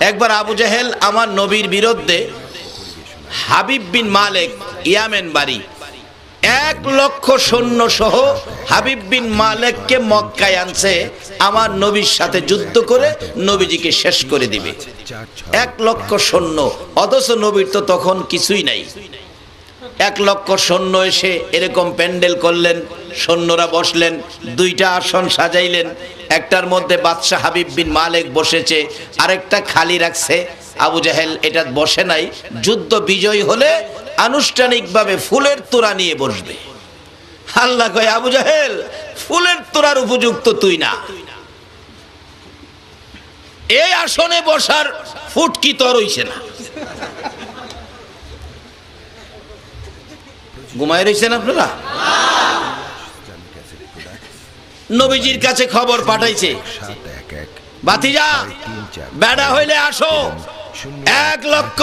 একবার আবু জাহেল আমার নবীর বিরুদ্ধে হাবিব বিন মালেক ইয়ামেন বাড়ি। এক লক্ষ সৈন্য সহ হাবিব বিন মালেককে মক্কায় আনছে, আমার নবীর সাথে যুদ্ধ করে নবীজিকে শেষ করে দিবে। এক লক্ষ সৈন্য, অথচ নবীর তো তখন কিছুই নাই। এক লক্ষ সৈন্য এসে এরকম প্যান্ডেল করলেন, সৈন্যরা বসলেন, দুইটা আসন সাজাইলেন, একটার মধ্যে বাদশাহ হাবিব বিন মালেক বসেছে, আরেকটা খালি রাখছে। আবু জাহেল এটা বসে নাই, যুদ্ধ বিজয় হলে আনুষ্ঠানিকভাবে ফুলের তোড়া নিয়ে বসবে। আল্লাহ কয়, আবু জাহেল, ফুলের তোড়ার উপযুক্ত তুই না। এই আসনে বসার ফুটকি তর হইছে না। ঘুমায় রয়েছেন আপনারা? নবীজির কাছে খবর পাঠাইছে। বাতিজা বেড়া হইলে আসো। এক লক্ষ